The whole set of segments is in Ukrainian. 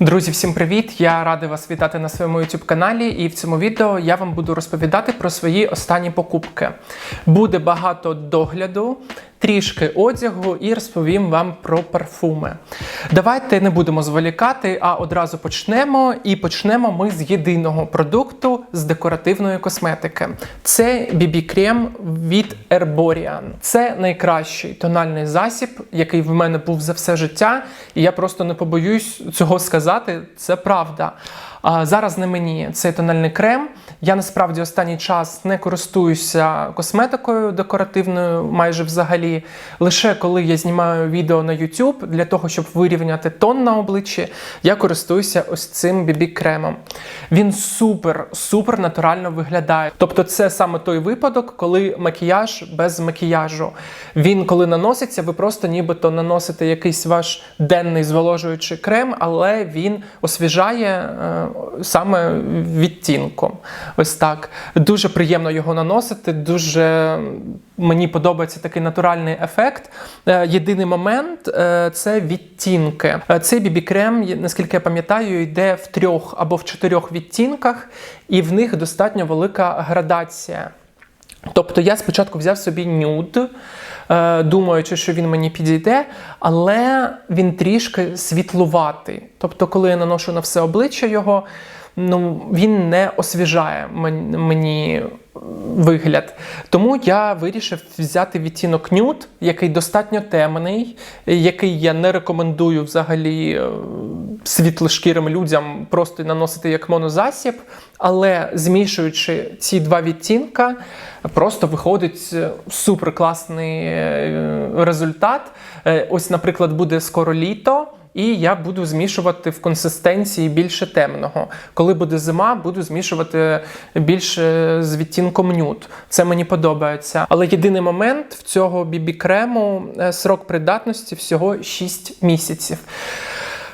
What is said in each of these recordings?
Друзі, всім привіт! Я радий вас вітати на своєму youtube каналі, і в цьому відео я вам буду розповідати про свої останні покупки. Буде багато догляду, трішки одягу і розповім вам про парфуми. Давайте не будемо зволікати, а одразу почнемо. І почнемо ми з єдиного продукту з декоративної косметики. Це BB крем від Herborian. Це найкращий тональний засіб, який в мене був за все життя, і я просто не побоюсь цього сказати. Це правда. А зараз не мені цей тональний крем. Я насправді останній час не користуюся косметикою декоративною, майже взагалі. Лише коли я знімаю відео на YouTube для того, щоб вирівняти тон на обличчі, я користуюся ось цим BB кремом. Він супер, супер натурально виглядає. Тобто, це саме той випадок, коли макіяж без макіяжу. Він, коли наноситься, ви просто нібито наносите якийсь ваш денний зволожуючий крем, але він освіжає е, саме відтінком. Ось так. Дуже приємно його наносити, дуже мені подобається такий натуральний ефект. Е, Єдиний момент е, це відтінки. Е, Цей бібі-крем, наскільки я пам'ятаю, йде в трьох або в чотирьох відтінках, і в них достатньо велика градація. Тобто я спочатку взяв собі нюд, е, думаючи, що він мені підійде, але він трішки світлуватий. Тобто, коли я наношу на все обличчя його, ну, він не освіжає мені вигляд. Тому я вирішив взяти відтінок нюд, який достатньо темний, який я не рекомендую взагалі е, світлошкірим людям просто наносити як монозасіб, але змішуючи ці два відтінка, просто виходить е, супер класний е, результат. Ось, наприклад, буде скоро літо. І я буду змішувати в консистенції більше темного. Коли буде зима, буду змішувати більше з відтінком нюд. Це мені подобається. Але єдиний момент в цього бібі-крему е, срок придатності всього 6 місяців.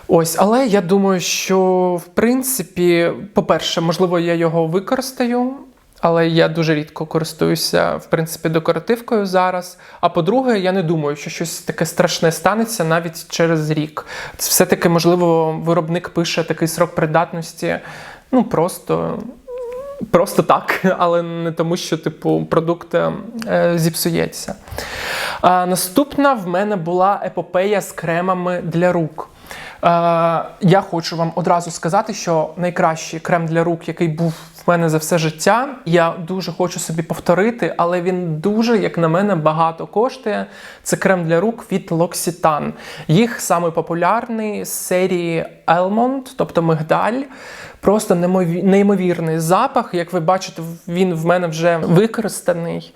Ось, але я думаю, що в принципі, по-перше, можливо, я його використаю. Але я дуже рідко користуюся, в принципі, декоративкою зараз. А по-друге, я не думаю, що щось таке страшне станеться навіть через рік. Все-таки, можливо, виробник пише такий срок придатності, ну просто. Просто так, але не тому, що типу продукт е, зіпсується. А, наступна в мене була епопея з кремами для рук. Е, я хочу вам одразу сказати, що найкращий крем для рук, який був в мене за все життя, я дуже хочу собі повторити, але він дуже, як на мене, багато коштує. Це крем для рук від L'Occitane. Їх самий популярний з серії Elmond, тобто мигдаль. Просто неймовірний запах. Як ви бачите, він в мене вже використаний.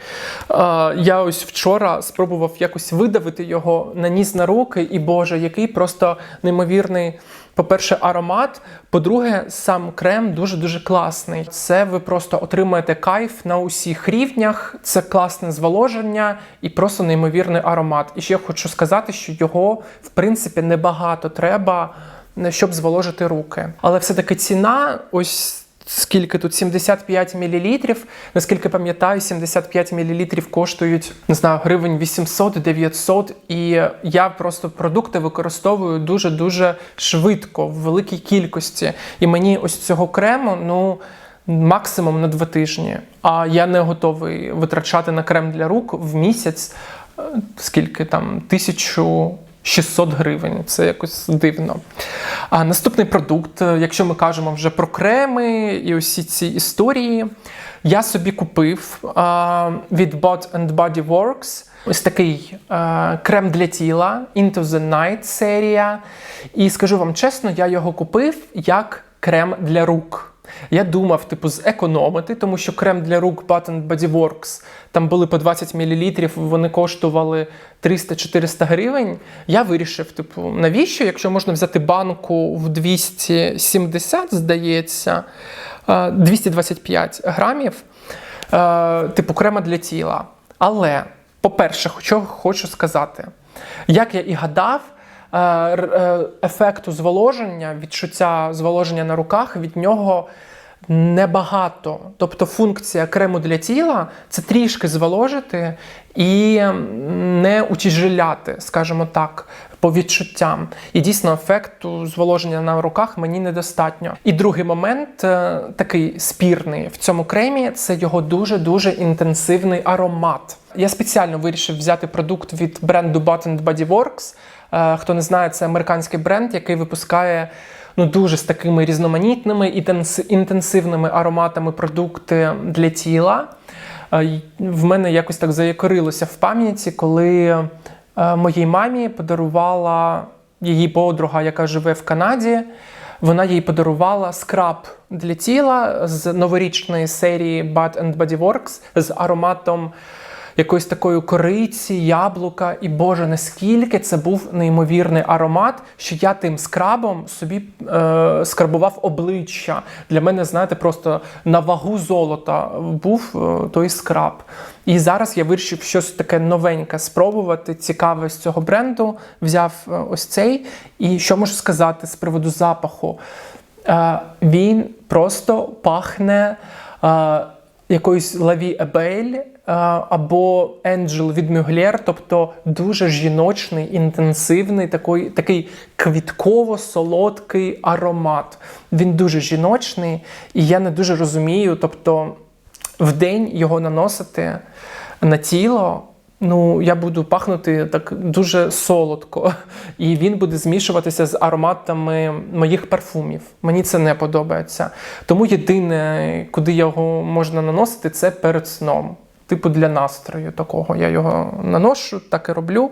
Е, Я ось вчора спробував якось видавити його, наніс на руки, і Боже, який просто неймовірний. По-перше, аромат. По-друге, сам крем дуже-дуже класний. Це ви просто отримаєте кайф на усіх рівнях. Це класне зволоження і просто неймовірний аромат. І ще хочу сказати, що його в принципі небагато треба, щоб зволожити руки. Але все-таки ціна, ось. Скільки тут 75 мл, наскільки пам'ятаю, 75 мл коштують не знаю, гривень 800-900, і я просто продукти використовую дуже дуже швидко, в великій кількості. І мені ось цього крему, ну. Максимум на два тижні. А я не готовий витрачати на крем для рук в місяць е, скільки там 1600 гривень. Це якось дивно. А наступний продукт, е, якщо ми кажемо вже про креми і усі ці історії, я собі купив а, від Bot and Body Works ось такий а, крем для тіла Into the Night серія. І скажу вам чесно, я його купив як крем для рук. Я думав, типу, зекономити, тому що крем для рук Button Body Works там були по 20 мл, вони коштували 300-400 гривень. Я вирішив, типу, навіщо, якщо можна взяти банку в 270, здається, е, 225 грамів, е, типу крема для тіла. Але, по-перше, що хочу сказати, як я і гадав, е, е, ефекту зволоження, відчуття зволоження на руках від нього небагато. Тобто функція крему для тіла це трішки зволожити і не утяжеляти, скажімо так. по відчуттям. І дійсно ефекту зволоження на руках мені недостатньо. І другий момент, е, такий спірний в цьому кремі, це його дуже-дуже інтенсивний аромат. Я спеціально вирішив взяти продукт від бренду Bath Body Works. Е, Хто не знає, це американський бренд, який випускає ну дуже з такими різноманітними інтенс- інтенсивними ароматами продукти для тіла. Е, В мене якось так заякорилося в пам'яті, коли е, моїй мамі подарувала її подруга, яка живе в Канаді. Вона їй подарувала скраб для тіла з новорічної серії Bath and Body Works з ароматом якоїсь такої кориці, яблука. І Боже, наскільки це був неймовірний аромат, що я тим скрабом собі е, скрабував обличчя. Для мене, знаєте, просто на вагу золота був е, той скраб. І зараз я вирішив щось таке новеньке спробувати, цікаве з цього бренду. Взяв е, ось цей. І що можу сказати з приводу запаху? Е, він просто пахне е, якоюсь Лаві Ебель е, або Енджел від Мюглєр, тобто дуже жіночний, інтенсивний, такий, такий квітково-солодкий аромат. Він дуже жіночний, і я не дуже розумію, тобто в день його наносити на тіло. Ну, я буду пахнути так дуже солодко, і він буде змішуватися з ароматами моїх парфумів. Мені це не подобається. Тому єдине, куди його можна наносити, це перед сном. Типу для настрою такого. Я його наношу, так і роблю.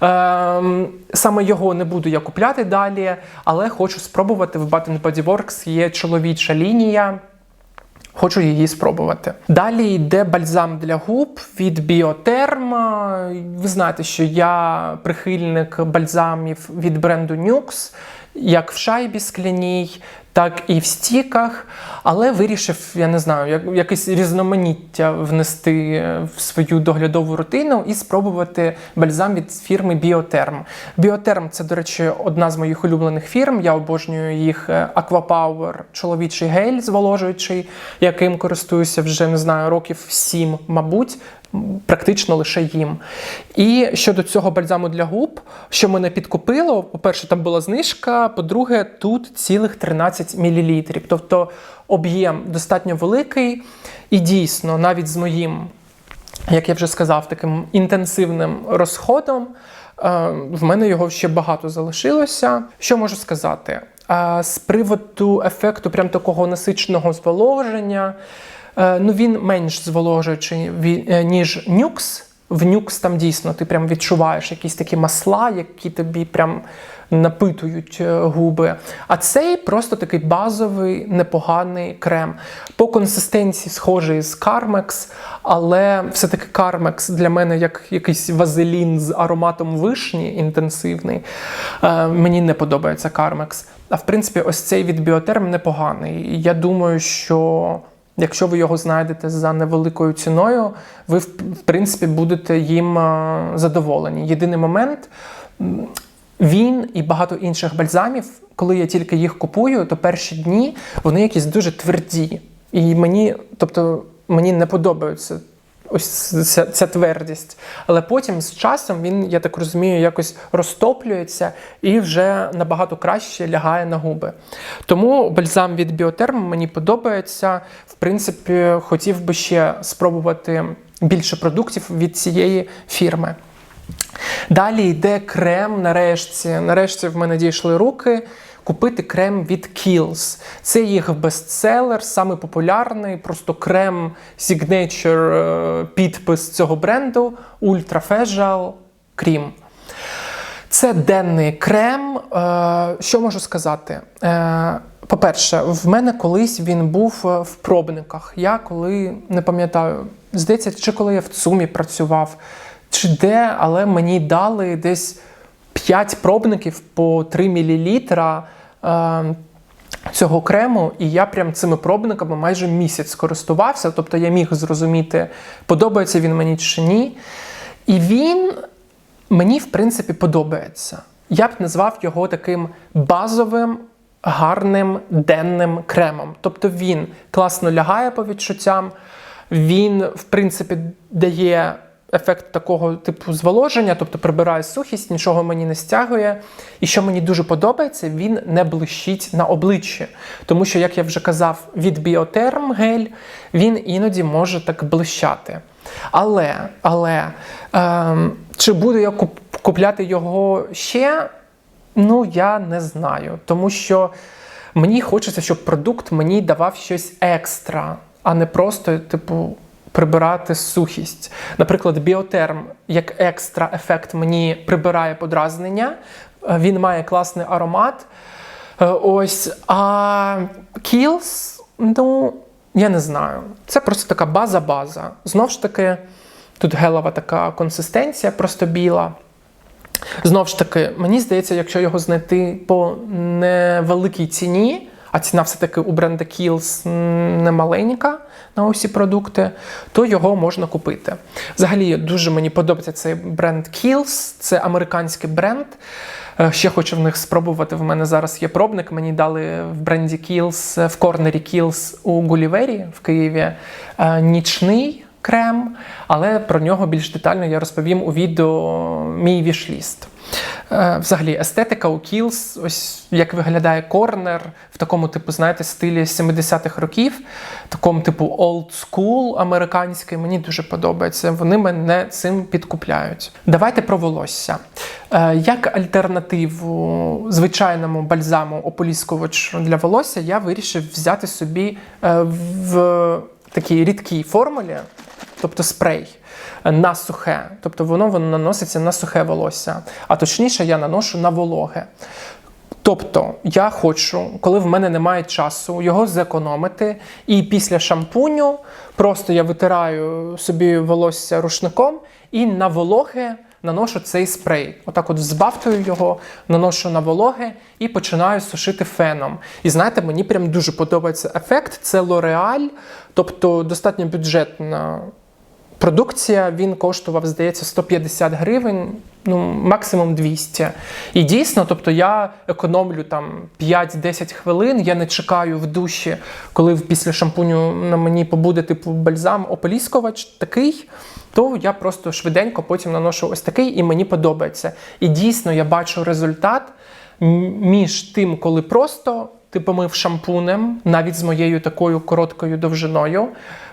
Ем, саме його не буду я купляти далі, але хочу спробувати. В Bath Body Works є чоловіча лінія. Хочу її спробувати. Далі йде бальзам для губ від Біотерм. Ви знаєте, що я прихильник бальзамів від бренду Нюкс, як в шайбі скляній, так і в стіках. Але вирішив, я не знаю, як, якесь різноманіття внести в свою доглядову рутину і спробувати бальзам від фірми Біотерм. Біотерм це, до речі, одна з моїх улюблених фірм. Я обожнюю їх е, Aquapower, чоловічий гель зволожуючий, яким користуюся вже не знаю, років сім, мабуть. Практично лише їм. І щодо цього бальзаму для губ, що мене підкупило, по-перше, там була знижка, по-друге, тут цілих 13 мл. Тобто об'єм достатньо великий, і дійсно, навіть з моїм, як я вже сказав, таким інтенсивним розходом, е, в мене його ще багато залишилося. Що можу сказати? Е, З приводу ефекту прям такого насиченого зволоження, ну він менш зволожуючий, е, ніж нюкс. В нюкс там дійсно ти прям відчуваєш якісь такі масла, які тобі прям напитують е, губи. А цей просто такий базовий, непоганий крем. По консистенції схожий з Carmex, але все-таки Carmex для мене як якийсь вазелін з ароматом вишні інтенсивний. Е, мені не подобається Carmex. А в принципі, ось цей від Біотерм непоганий. Я думаю, що. Якщо ви його знайдете за невеликою ціною, ви в принципі будете їм е, задоволені. Єдиний момент. Він і багато інших бальзамів, коли я тільки їх купую, то перші дні вони якісь дуже тверді. І мені, тобто, мені не подобається ось ця, ця твердість. Але потім з часом він, я так розумію, якось розтоплюється і вже набагато краще лягає на губи. Тому бальзам від Біотерм мені подобається. В принципі, хотів би ще спробувати більше продуктів від цієї фірми. Далі йде крем. Нарешті, нарешті в мене дійшли руки. Купити крем від Kiehl's. Це їх бестселер, саме популярний, просто крем Signature е, підпис цього бренду Ultra Facial Cream. Це денний крем. Е, Що можу сказати? Е, По-перше, в мене колись він був в пробниках. Я коли не пам'ятаю, здається, чи коли я в ЦУМі працював, чи де, але мені дали десь 5 пробників по 3 мл е, цього крему, і я прям цими пробниками майже місяць користувався. Тобто я міг зрозуміти, подобається він мені чи ні. І він мені, в принципі, подобається. Я б назвав його таким базовим, гарним денним кремом. Тобто він класно лягає по відчуттям, він, в принципі, дає ефект такого типу зволоження, тобто прибирає сухість, нічого мені не стягує. І що мені дуже подобається, він не блищить на обличчі. Тому що, як я вже казав, від біотерм гель він іноді може так блищати. Але, але ем, чи буду я купляти його ще? Ну, я не знаю. Тому що мені хочеться, щоб продукт мені давав щось екстра, а не просто, типу, прибирати сухість. Наприклад, біотерм як екстра ефект мені прибирає подразнення, е, він має класний аромат. Е, Ось, а Kiehl's, ну, я не знаю. Це просто така база-база. Знову ж таки, тут гелова така консистенція, просто біла. Знову ж таки, мені здається, якщо його знайти по невеликій ціні, а ціна все-таки у бренда Kiehl's не маленька на усі продукти, то його можна купити. Взагалі, дуже мені подобається цей бренд Kiehl's, це американський бренд. Е, Ще хочу в них спробувати. В мене зараз є пробник. Мені дали в бренді Kiehl's, в корнері Kiehl's у Гулівері в Києві е, нічний крем, але про нього більш детально я розповім у відео мій вішліст. Е, Взагалі, естетика у Kiehl's, ось як виглядає корнер в такому, типу, знаєте, стилі 70-х років, такому типу old school американський. Мені дуже подобається. Вони мене цим підкупляють. Давайте про волосся. Е, Як альтернативу звичайному бальзаму ополіскувачу для волосся, я вирішив взяти собі е, в такій рідкій формулі, тобто спрей на сухе. Тобто воно, воно наноситься на сухе волосся. А точніше, я наношу на вологе. Тобто я хочу, коли в мене немає часу, його зекономити, і після шампуню просто я витираю собі волосся рушником і на вологе наношу цей спрей. Отак от збавтую його, наношу на вологе і починаю сушити феном. І знаєте, мені прям дуже подобається ефект. Це L'Oreal, тобто достатньо бюджетна продукція. Він коштував, здається, 150 гривень, ну максимум 200. І дійсно, тобто я економлю там 5-10 хвилин. Я не чекаю в душі, коли після шампуню на мені побуде типу бальзам ополіскувач такий. То я просто швиденько потім наношу ось такий, і мені подобається. І дійсно я бачу результат між тим, коли просто ти помив шампунем, навіть з моєю такою короткою довжиною.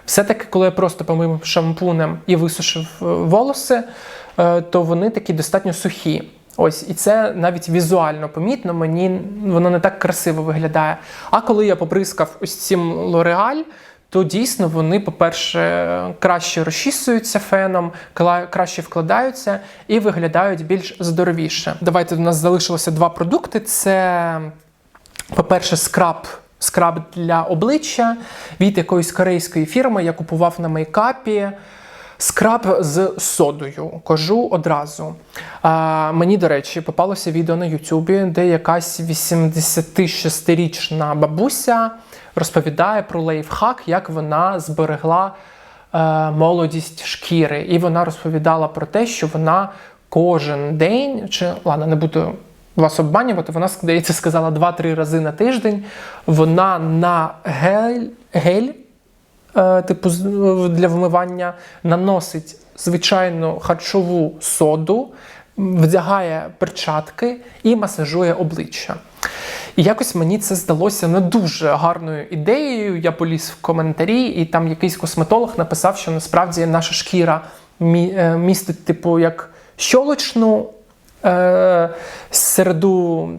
Все-таки, коли я просто помив шампунем і висушив е, волоси, е, то вони такі достатньо сухі. Ось, і це навіть візуально помітно, мені воно не так красиво виглядає. А коли я побризкав ось цим L'Oreal, то дійсно вони, по-перше, краще розчісуються феном, краще вкладаються і виглядають більш здоровіше. Давайте у нас залишилося два продукти: це, по-перше, скраб. Скраб для обличчя від якоїсь корейської фірми. Я купував на мейкапі. Скраб з содою, кажу одразу. А, мені, до речі, попалося відео на Ютубі, де якась 86-річна бабуся розповідає про лайфхак, як вона зберегла е, молодість шкіри. І вона розповідала про те, що вона кожен день, чи ладно, не буду вас обманювати, вона, здається, сказала 2-3 рази на тиждень. Вона на гель, гель е, типу, для вмивання наносить звичайну харчову соду, вдягає перчатки і масажує обличчя. І якось мені це здалося не дуже гарною ідеєю. Я поліз в коментарі, і там якийсь косметолог написав, що насправді наша шкіра е, містить, типу, як щолочну е, середу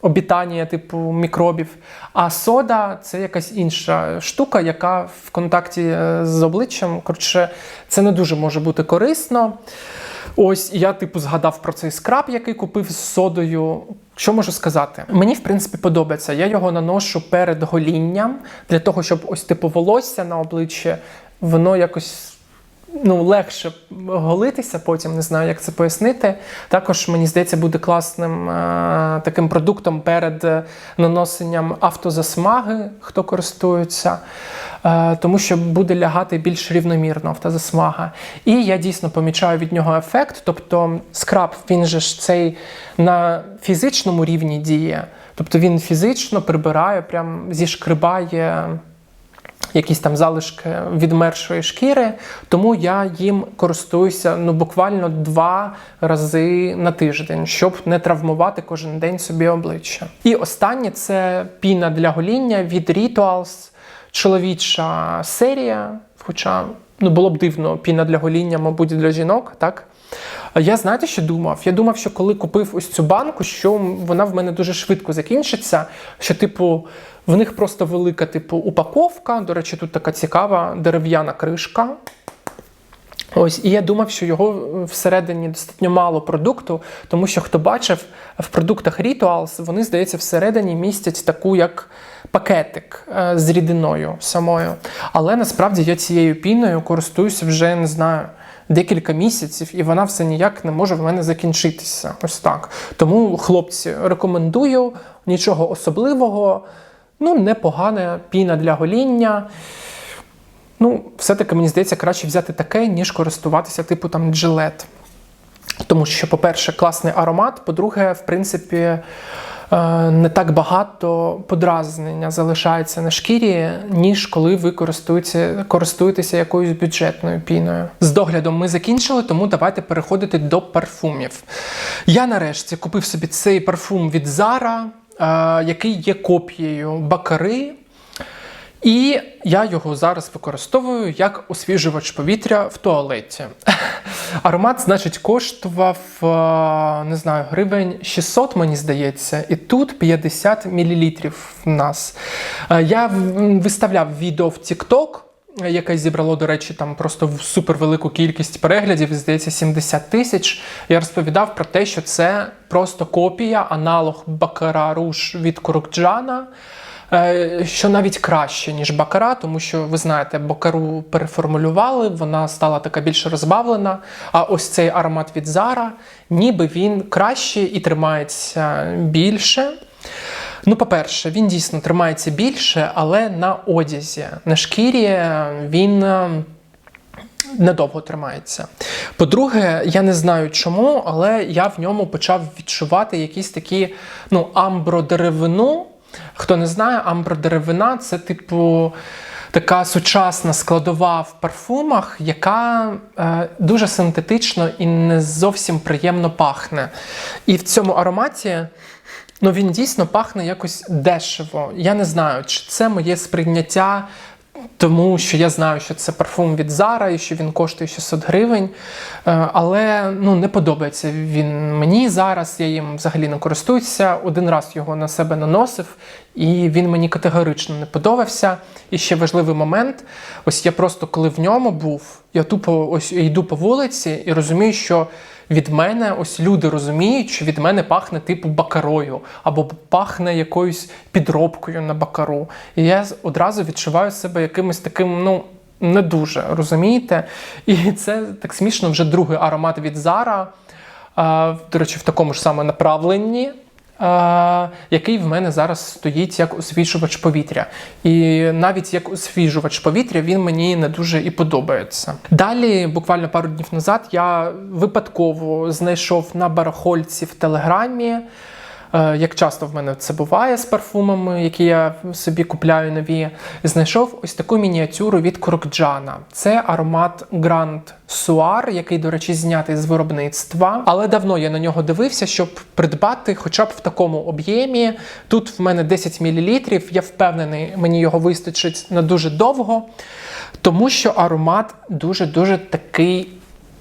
обітання, типу мікробів. А сода це якась інша штука, яка в контакті е, з обличчям. Коротше, це не дуже може бути корисно. Ось я, типу, згадав про цей скраб, який купив з содою. Що можу сказати? Мені, в принципі, подобається. Я його наношу перед голінням для того, щоб ось типу волосся на обличчі, воно якось ну, легше голитися потім, не знаю, як це пояснити. Також, мені здається, буде класним е, таким продуктом перед е, наносенням автозасмаги, хто користується, е, тому що буде лягати більш рівномірно автозасмага. І я дійсно помічаю від нього ефект. Тобто скраб, він же ж цей на фізичному рівні діє. Тобто він фізично прибирає, прям зішкрибає якісь там залишки відмершої шкіри, тому я їм користуюся ну буквально два рази на тиждень, щоб не травмувати кожен день собі обличчя. І останнє це піна для гоління від Rituals, чоловіча серія. Хоча ну було б дивно піна для гоління, мабуть, для жінок, так? Я знаєте, що думав? Я думав, що коли купив ось цю банку, що вона в мене дуже швидко закінчиться. Що, типу, в них просто велика, типу, упаковка. До речі, тут така цікава дерев'яна кришка. Ось, і я думав, що його всередині достатньо мало продукту, тому що хто бачив в продуктах Rituals, вони, здається, всередині містять таку як пакетик е, з рідиною самою. Але насправді я цією піною користуюся вже не знаю. Декілька місяців, і вона все ніяк не може в мене закінчитися. Ось так. Тому, хлопці, рекомендую нічого особливого, ну, непогана піна для гоління. Ну, все-таки мені здається, краще взяти таке, ніж користуватися, типу там джилет. Тому що, по-перше, класний аромат, по-друге, в принципі, не так багато подразнення залишається на шкірі, ніж коли ви користуєтеся, користуєтеся якоюсь бюджетною піною. З доглядом ми закінчили, тому давайте переходити до парфумів. Я нарешті купив собі цей парфум від Zara, е, який є копією Бакари. І я його зараз використовую як освіжувач повітря в туалеті. Аромат, значить, коштував не знаю, гривень 600, мені здається, і тут 50 мл в нас. Я виставляв відео в TikTok, яке зібрало, до речі, там просто супервелику кількість переглядів, здається, 70 тисяч. Я розповідав про те, що це просто копія, аналог Бакара Руш від Курукджана. Що навіть краще, ніж Бакара, тому що ви знаєте, Бакару переформулювали, вона стала така більш розбавлена. А ось цей аромат від Зара, ніби він краще і тримається більше. Ну, по-перше, він дійсно тримається більше, але на одязі, на шкірі він. Недовго тримається. По-друге, я не знаю чому, але я в ньому почав відчувати якісь такі ну, амбродеревину. Хто не знає, амбродеревина це, типу, така сучасна складова в парфумах, яка е, дуже синтетично і не зовсім приємно пахне. І в цьому ароматі. Ну, він дійсно пахне якось дешево. Я не знаю, чи це моє сприйняття тому що я знаю, що це парфум від Zara і що він коштує 600 гривень. Е, але ну, не подобається він мені зараз. Я їм взагалі не користуюся. Один раз його на себе наносив, і він мені категорично не подобався. І ще важливий момент: ось я просто коли в ньому був, я тупо ось йду по вулиці і розумію, що від мене ось люди розуміють, що від мене пахне типу бакарою або пахне якоюсь підробкою на бакару. І я одразу відчуваю себе якимось таким, ну. Не дуже розумієте? І це так смішно вже другий аромат від Зара. до речі, в такому ж саме направленні який в мене зараз стоїть як освіжувач повітря. І навіть як освіжувач повітря він мені не дуже і подобається. Далі, буквально пару днів назад, я випадково знайшов на барахольці в Телеграмі. Е, як часто в мене це буває з парфумами, які я собі купляю нові, знайшов ось таку мініатюру від Крокджана. Це аромат Grand Suar, який, до речі, знятий з виробництва. Але давно я на нього дивився, щоб придбати хоча б в такому об'ємі. Тут в мене 10 мл, я впевнений, мені його вистачить на дуже довго, тому що аромат дуже-дуже такий.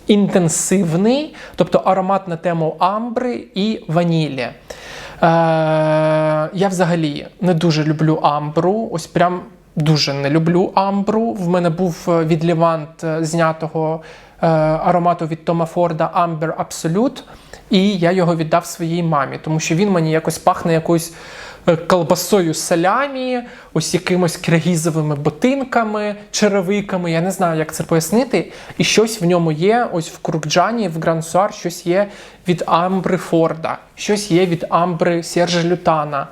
Інтенсивний, тобто аромат на тему амбри і ванілі. Е, Я взагалі не дуже люблю амбру. Ось прям дуже не люблю амбру. В мене був е, від Лівант е, знятого аромату від Тома Форда Амбер Absolute, і я його віддав своїй мамі, тому що він мені якось пахне якоюсь. Е, колбасою салямі, ось якимось киргізовими ботинками, черевиками. Я не знаю, як це пояснити. І щось в ньому є. Ось в Крукджані, в Грансуар, щось є від Амбри Форда, щось є від Амбри Сержа Лютана,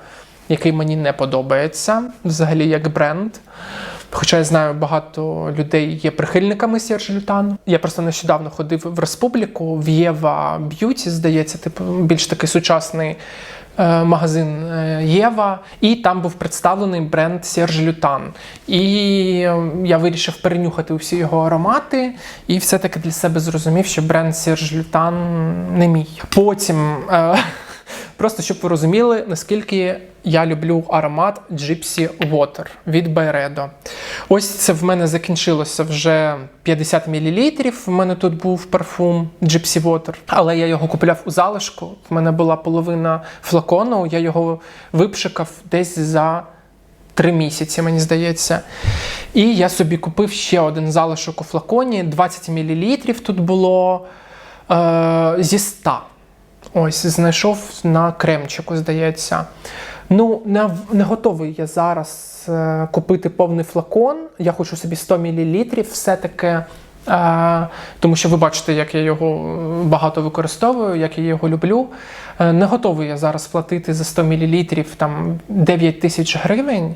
який мені не подобається взагалі як бренд. Хоча я знаю, багато людей є прихильниками Сержа Лютану. Я просто нещодавно ходив в республіку в Єва Б'юті, здається, типу більш такий сучасний е, магазин е, Єва, і там був представлений бренд Серж Лютан. І е, я вирішив перенюхати усі його аромати, і все-таки для себе зрозумів, що бренд Серж Лютан не мій. Потім. Е, Просто щоб ви розуміли, наскільки я люблю аромат Gypsy Water від Byredo. Ось це в мене закінчилося вже 50 мл. В мене тут був парфум Gypsy Water, але я його купував у залишку. В мене була половина флакону, я його випшикав десь за. Три місяці, мені здається. І я собі купив ще один залишок у флаконі. 20 мл тут було е, зі 100. Ось, знайшов на кремчику, здається. Ну, не, не готовий я зараз е, купити повний флакон. Я хочу собі 100 мл, все-таки. Е, тому що ви бачите, як я його багато використовую, як я його люблю. Е, не готовий я зараз платити за 100 мл там 9 тисяч гривень.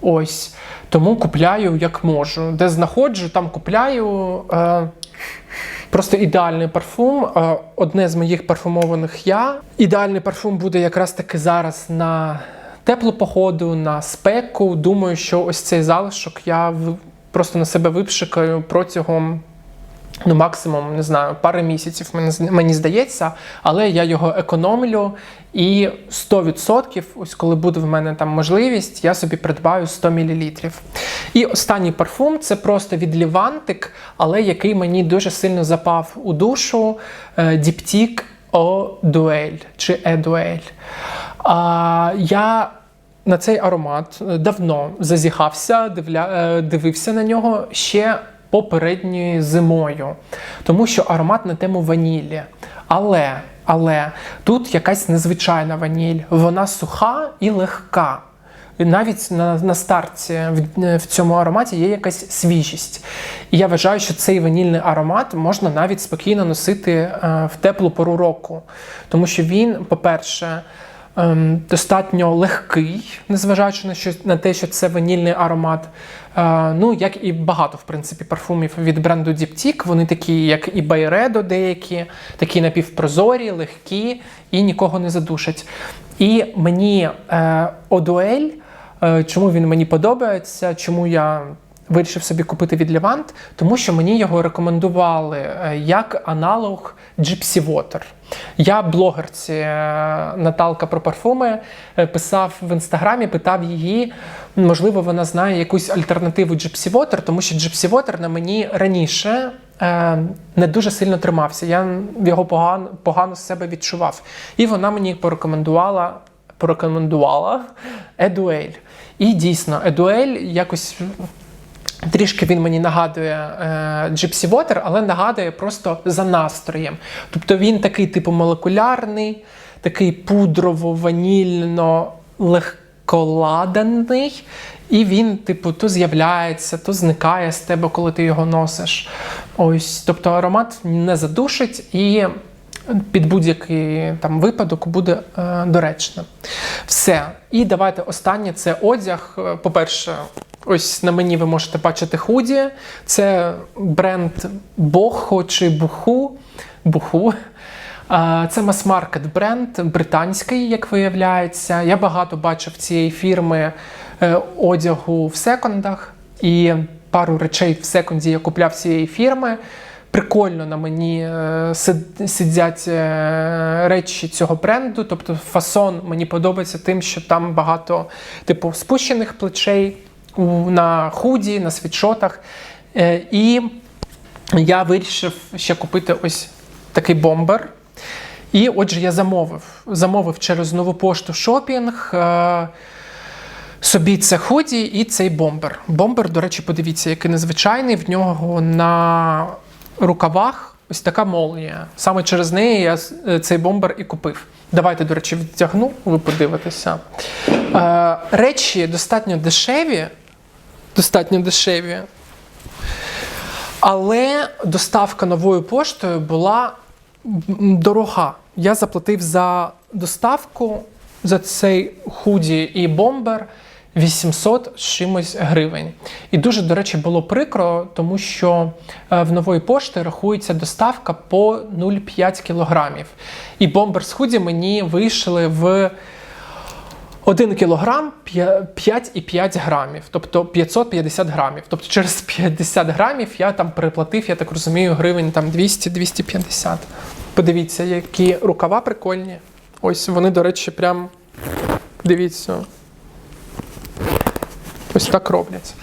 Ось. Тому купляю як можу. Де знаходжу, там купляю. Е, Просто ідеальний парфум. Е, Одне з моїх парфумованих я. Ідеальний парфум буде якраз таки зараз на теплу походу, на спеку. Думаю, що ось цей залишок я просто на себе випшикаю протягом. Ну, максимум, не знаю, пари місяців, мені, здається, але я його економлю і 100%, ось коли буде в мене там можливість, я собі придбаю 100 мл. І останній парфум це просто від Лівантик, але який мені дуже сильно запав у душу е, Діптік О Дуель чи Е Дуель. А, я на цей аромат е, давно зазіхався, дивля, е, дивився на нього ще попередньою зимою, тому що аромат на тему ванілі. Але, але тут якась незвичайна ваніль, вона суха і легка. Навіть на, на старті в, в цьому ароматі є якась свіжість. І я вважаю, що цей ванільний аромат можна навіть спокійно носити е, в теплу пору року, тому що він, по-перше, ем, достатньо легкий, незважаючи на що на те, що це ванільний аромат. Е, ну, як і багато, в принципі, парфумів від бренду Diptyque, вони такі, як і Byredo деякі, такі напівпрозорі, легкі і нікого не задушать. І мені е, Одуель, е, чому він мені подобається, чому я вирішив собі купити від Левант, тому що мені його рекомендували е, як аналог Gypsy Water. Я блогерці е, Наталка про парфуми е, писав в інстаграмі, питав її, можливо, вона знає якусь альтернативу Gypsy Water, тому що Gypsy Water на мені раніше не дуже сильно тримався. Я його погано, погано з себе відчував. І вона мені порекомендувала, порекомендувала Едуель. І дійсно, Едуель якось. Трішки він мені нагадує е, Gypsy Water, але нагадує просто за настроєм. Тобто він такий, типу, молекулярний, такий пудрово-ванільно легколаданий, і він, типу, то з'являється, то зникає з тебе, коли ти його носиш. Ось, тобто аромат не задушить і під будь-який там випадок буде е, доречним. Все. І давайте останнє це одяг. Е, По-перше, ось на мені ви можете бачити худі. Це бренд Бохо чи Буху. Буху. Це мас-маркет бренд британський, як виявляється. Я багато бачив цієї фірми е, одягу в секондах, і пару речей в секонді я купляв цієї фірми. Прикольно на мені е, сидять е, речі цього бренду. Тобто фасон мені подобається тим, що там багато типу спущених плечей на худі, на світшотах. Е, І я вирішив ще купити ось такий бомбер. І отже, я замовив. Замовив через нову пошту шопінг. Е, Собі це худі і цей бомбер. Бомбер, до речі, подивіться, який незвичайний. В нього на рукавах ось така молнія. Саме через неї я е, цей бомбер і купив. Давайте, до речі, відтягну, ви подивитеся. Речі достатньо дешеві. Достатньо дешеві. Але доставка новою поштою була дорога. Я заплатив за доставку за цей худі і бомбер 800 з чимось гривень. І дуже, до речі, було прикро, тому що е, в нової пошти рахується доставка по 0,5 кілограмів. І бомбер з худі мені вийшли в 1 кілограм 5,5 грамів, тобто 550 грамів. Тобто через 50 грамів я там переплатив, я так розумію, гривень там 200-250. Подивіться, які рукава прикольні. Ось вони, до речі, прям дивіться. Ось так роблять.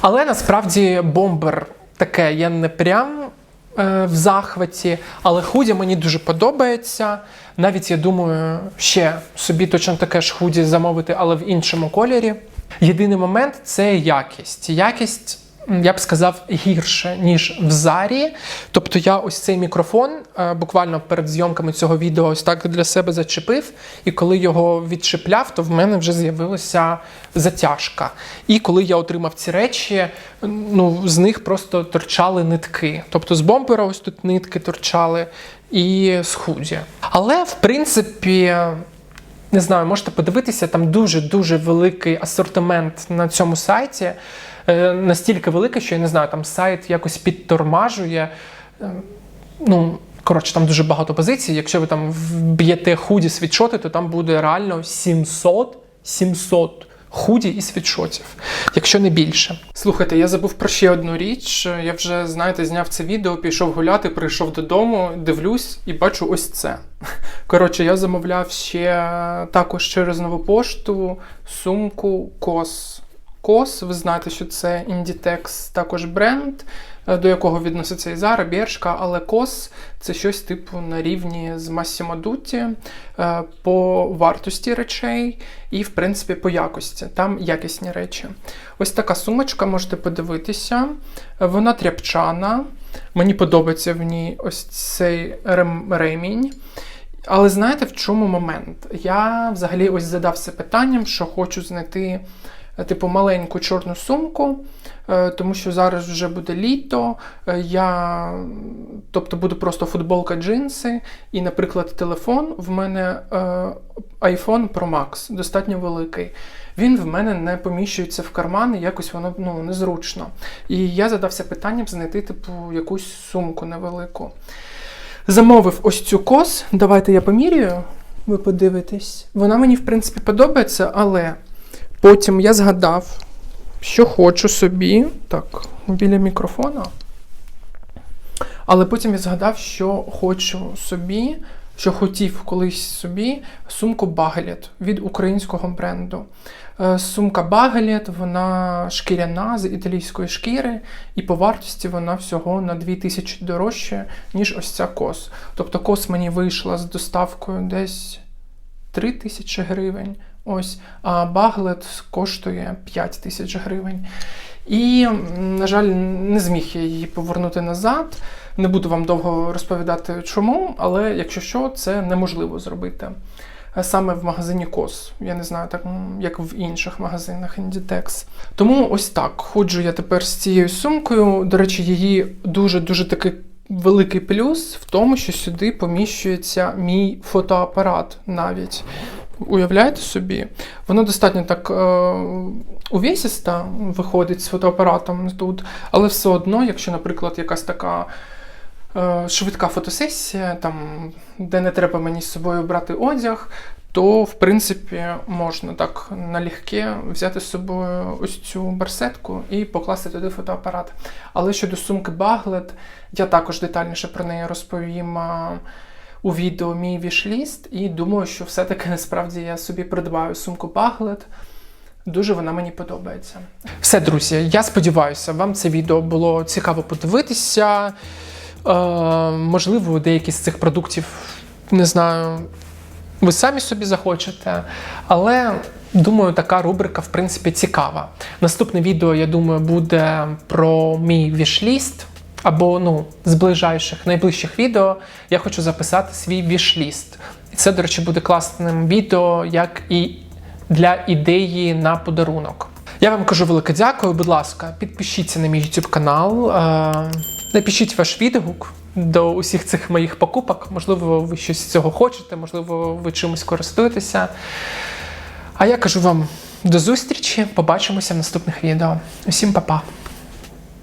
Але насправді бомбер таке, я не прям в захваті, але худі мені дуже подобається. Навіть я думаю, ще собі точно таке ж худі замовити, але в іншому кольорі. Єдиний момент це якість. Якість. Я б сказав гірше, ніж в зарі. Тобто я ось цей мікрофон е, буквально перед зйомками цього відео ось так для себе зачепив, і коли його відчепляв, то в мене вже з'явилася затяжка. І коли я отримав ці речі, ну з них просто торчали нитки. Тобто з бомбера ось тут нитки торчали, і з худі. Але в принципі. Не знаю, можете подивитися, там дуже-дуже великий асортимент на цьому сайті. Е, настільки великий, що я не знаю, там сайт якось підтормажує. Е, ну, коротше, там дуже багато позицій. Якщо ви там вб'єте худі світшоти, то там буде реально 700 700 худі і світшотів, якщо не більше. Слухайте, я забув про ще одну річ. Я вже, знаєте, зняв це відео, пішов гуляти, прийшов додому, дивлюсь і бачу ось це. Коротше, я замовляв ще також через нову пошту сумку Кос. Кос, ви знаєте, що це Inditex також бренд, е, до якого відноситься і Zara, Бершка, але Кос це щось типу на рівні з Massimo Dutti е, по вартості речей і, в принципі, по якості. Там якісні речі. Ось така сумочка, можете подивитися. Вона тряпчана. Мені подобається в ній ось цей ремінь. Але знаєте, в чому момент? Я взагалі ось задався питанням, що хочу знайти типу маленьку чорну сумку, е, тому що зараз вже буде літо. е, Я тобто буде просто футболка, джинси, і, наприклад, телефон в мене е, iPhone Pro Max, достатньо великий. Він в мене не поміщується в карман, і якось воно ну, незручно. І я задався питанням знайти типу якусь сумку невелику. Замовив ось цю кос. Давайте я поміряю. Ви подивитесь. Вона мені, в принципі, подобається, але потім я згадав, що хочу собі. Так, біля мікрофона. Але потім я згадав, що хочу собі, що хотів колись собі сумку Багелет від українського бренду. Е, Сумка Багелет, вона шкіряна з італійської шкіри, і по вартості вона всього на 2000 дорожче, ніж ось ця кос. Тобто кос мені вийшла з доставкою десь 3000 гривень. Ось, а баглет коштує 5 тисяч гривень. І, на жаль, не зміг я її повернути назад. Не буду вам довго розповідати чому, але якщо що, це неможливо зробити. Саме в магазині Кос. Я не знаю, так як в інших магазинах Inditex. Тому ось так. Ходжу я тепер з цією сумкою. До речі, її дуже-дуже такий великий плюс в тому, що сюди поміщується мій фотоапарат навіть. Уявляєте собі? Воно достатньо так е, увесіста виходить з фотоапаратом тут, але все одно, якщо, наприклад, якась така е, швидка фотосесія, там, де не треба мені з собою брати одяг, то в принципі можна так налегке взяти з собою ось цю барсетку і покласти туди фотоапарат. Але щодо сумки Баглет, я також детальніше про неї розповім. у відео мій вішліст, і думаю, що все-таки насправді я собі придбаю сумку Баглет. Дуже вона мені подобається. Все, друзі, я сподіваюся, вам це відео було цікаво подивитися. Е, можливо, деякі з цих продуктів, не знаю, ви самі собі захочете. Але думаю, така рубрика, в принципі, цікава. Наступне відео, я думаю, буде про мій вішліст. Або ну, з ближайших, найближчих відео я хочу записати свій вішліст. І це, до речі, буде класним відео, як і для ідеї на подарунок. Я вам кажу велике дякую. Будь ласка, підпишіться на мій YouTube канал, е- напишіть ваш відгук до усіх цих моїх покупок. Можливо, ви щось з цього хочете, можливо, ви чимось користуєтеся. А я кажу вам до зустрічі, побачимося в наступних відео. Усім па-па!